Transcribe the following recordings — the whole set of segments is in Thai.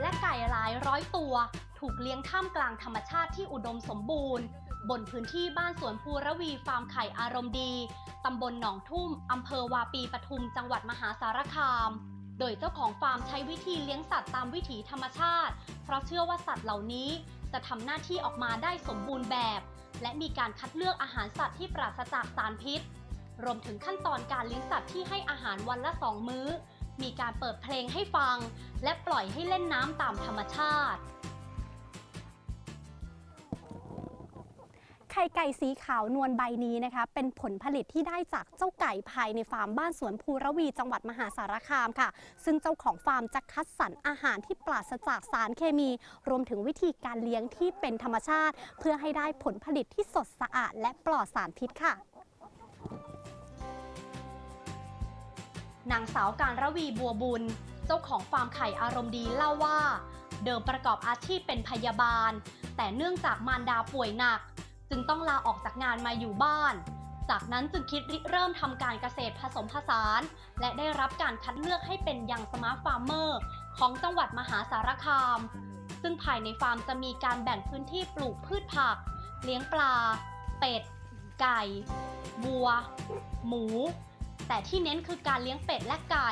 และไก่หลายร้อยตัว ถูกเลี้ยงท่ามกลางธรรมชาติที่อุดมสมบูรณ์ บนพื้นที่บ้านสวนภูระวีฟาร์มไข่อารมณ์ดี ตำบลหนองทุ่ม อำเภอวาปีปทุม จังหวัดมหาสารคาม โดยเจ้าของฟาร์มใช้วิธีเลี้ยงสัตว์ตามวิถีธรรมชาติ เพราะเชื่อว่าสัตว์เหล่านี้จะทำหน้าที่ออกมาได้สมบูรณ์แบบ และมีการคัดเลือกอาหารสัตว์ที่ปราศจากสารพิษ รวมถึงขั้นตอนการเลี้ยงสัตว์ที่ให้อาหารวันละสองมื้อ มีการเปิดเพลงให้ฟัง และปล่อยให้เล่นน้ำตามธรรมชาติ ไข่ไก่สีขาวนวลใบนี้นะคะ เป็นผลผลิตที่ได้จากเจ้าไก่ภายในฟาร์มบ้านสวนภูระวีจังหวัดมหาสารคามค่ะ ซึ่งเจ้าของฟาร์มจะคัดสรรอาหารที่ปราศจากสารเคมี รวมถึงวิธีการเลี้ยงที่เป็นธรรมชาติ เพื่อให้ได้ผลผลิตที่สดสะอาดและปลอดสารพิษค่ะ นางสาวการระวีบัวบุญ เจ้าของฟาร์มไข่อารมณ์ดีเล่าว่า เดิมประกอบอาชีพเป็นพยาบาล แต่เนื่องจากมารดาป่วยหนัก จึงต้องลาออกจากงานมาอยู่บ้าน จากนั้นจึงคิดริเริ่มทำการเกษตรผสมผสาน และได้รับการคัดเลือกให้เป็นยังสมาร์ทฟาร์มเมอร์ของจังหวัดมหาสารคาม ซึ่งภายในฟาร์มจะมีการแบ่งพื้นที่ปลูกพืชผัก เลี้ยงปลา เป็ด ไก่ วัว หมู แต่ที่เน้นคือการเลี้ยงเป็ดและไก่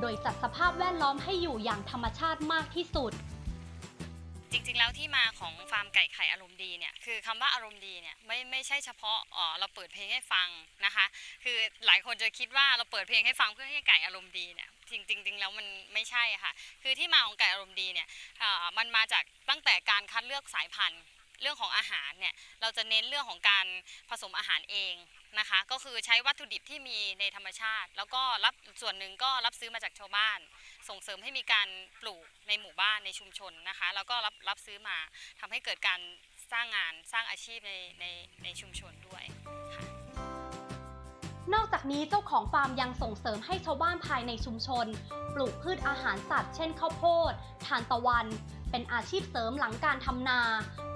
โดยจัดสภาพแวดล้อมให้อยู่อย่างธรรมชาติมากที่สุด จริงๆ แล้วที่มาของฟาร์มไก่ไข่อารมณ์ดีเนี่ยคือคำว่าอารมณ์ดีเนี่ยไม่ไม่ใช่เฉพาะอ๋อเราเปิดเพลงให้ฟังนะคะ คือหลายคนจะคิดว่าเราเปิดเพลงให้ฟังเพื่อให้ไก่อารมณ์ดีเนี่ยจริงๆจริงๆแล้วมันไม่ใช่ค่ะ คือที่มาของไก่อารมณ์ดีเนี่ยอ่ามันมาจากตั้งแต่การคัดเลือกสายพันธุ์ เรื่องของอาหารเนี่ยเราจะเน้นเรื่องของการผสมอาหารเองนะคะ ก็คือใช้วัตถุดิบที่มีในธรรมชาติ แล้วก็รับส่วนหนึ่งก็รับซื้อมาจากชาวบ้าน ส่งเสริมให้มีการปลูกในหมู่บ้านในชุมชนนะคะ แล้วก็รับรับซื้อมาทำให้เกิดการสร้างงานสร้างอาชีพในในในชุมชนด้วยค่ะนอกจากนี้เจ้าของฟาร์มยังส่งเสริมให้ชาวบ้านภายในชุมชน ปลูกพืชอาหารสัตว์ เช่นข้าวโพดทานตะวัน เป็นอาชีพเสริมหลังการทำนา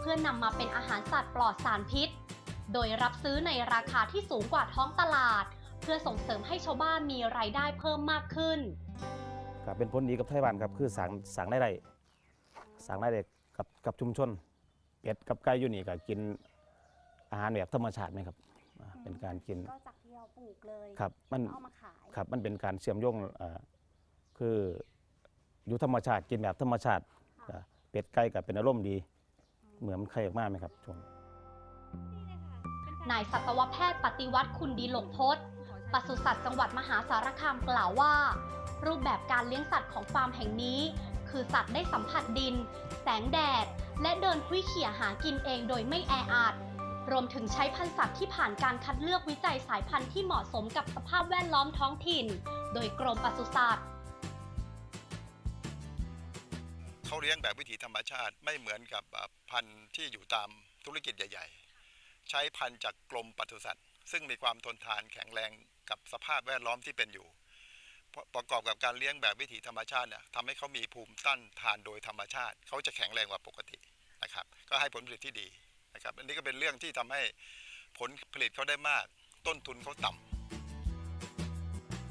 พื่อนำมาเป็นอาหารสัตว์ปลอดสารพิษ โดยรับซื้อในราคาที่สูงกว่าท้องตลาด เพื่อส่งเสริมให้ชาวบ้านมีรายได้เพิ่มมากขึ้นก็เป็นผลดีกับไทยบ้านครับคือสั่งสั่งได้ได้สั่งได้ได้กับกับชุมชนเป็ดกับไก่อยู่นี่ก็กินอาหารแบบธรรมชาติไหมครับอ่าเป็นการกิน ก็จากที่เราปลูกเลยครับมัน เอามาขาย ครับมันเป็นการเชื่อมโยงเอ่อคืออยู่ธรรมชาติกินแบบธรรมชาติก็เป็ดไก่ก็เป็นอารมณ์ดี เหมือนใครออกมาไหมครับช่วงนายสัตวแพทย์ปฏิวัติคุณดีหลกพจน์ปศุสัตว์จังหวัดมหาสารคามกล่าวว่า รูปแบบการเลี้ยงสัตว์ของฟาร์มแห่งนี้ คือสัตว์ได้สัมผัสดิน แสงแดด และเดินคุยเขี่ยหากินเองโดยไม่แออัดรวมถึงใช้พันธุ์สัตว์ที่ผ่านการคัดเลือกวิจัยสายพันธุ์ที่เหมาะสมกับสภาพแวดล้อมท้องถิ่น โดยกรมปศุสัตว์ เขาเลี้ยงแบบวิถีธรรมชาติ ไม่เหมือนกับพันธุ์ที่อยู่ตามธุรกิจใหญ่ ๆ ใช้พันธุ์จากกรมปศุสัตว์ ซึ่งมีความทนทานแข็งแรงกับสภาพแวดล้อมที่เป็นอยู่ประกอบกับการเลี้ยงแบบวิถีธรรมชาติเนี่ยทำให้เขามีภูมิต้านทานโดยธรรมชาติ เขาจะแข็งแรงกว่าปกตินะครับ ก็ให้ผลผลิตที่ดีนะครับ อันนี้ก็เป็นเรื่องที่ทำให้ผลผลิตเขาได้มาก ต้นทุนเขาต่ำ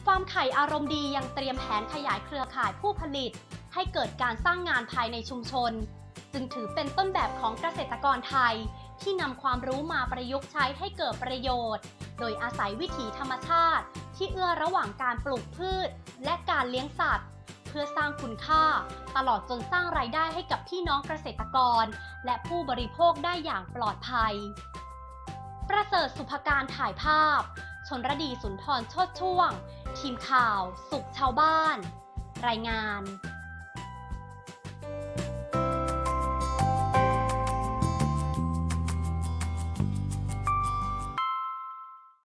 ฟาร์มไข่อารมณ์ดียังเตรียมแผนขยายเครือข่ายผู้ผลิต ให้เกิดการสร้างงานภายในชุมชน จึงถือเป็นต้นแบบของเกษตรกรไทย ที่นำความรู้มาประยุกต์ใช้ให้เกิดประโยชน์ โดยอาศัยวิถีธรรมชาติ ที่เอื้อระหว่างการปลูกพืช และการเลี้ยงสัตว์ เพื่อสร้างคุณค่า ตลอดจนสร้างรายได้ให้กับพี่น้องเกษตรกร และผู้บริโภคได้อย่างปลอดภัย ประเสริฐสุภการถ่ายภาพ ชนรดีสุนทรโชดช่วง ทีมข่าว สุขชาวบ้าน รายงาน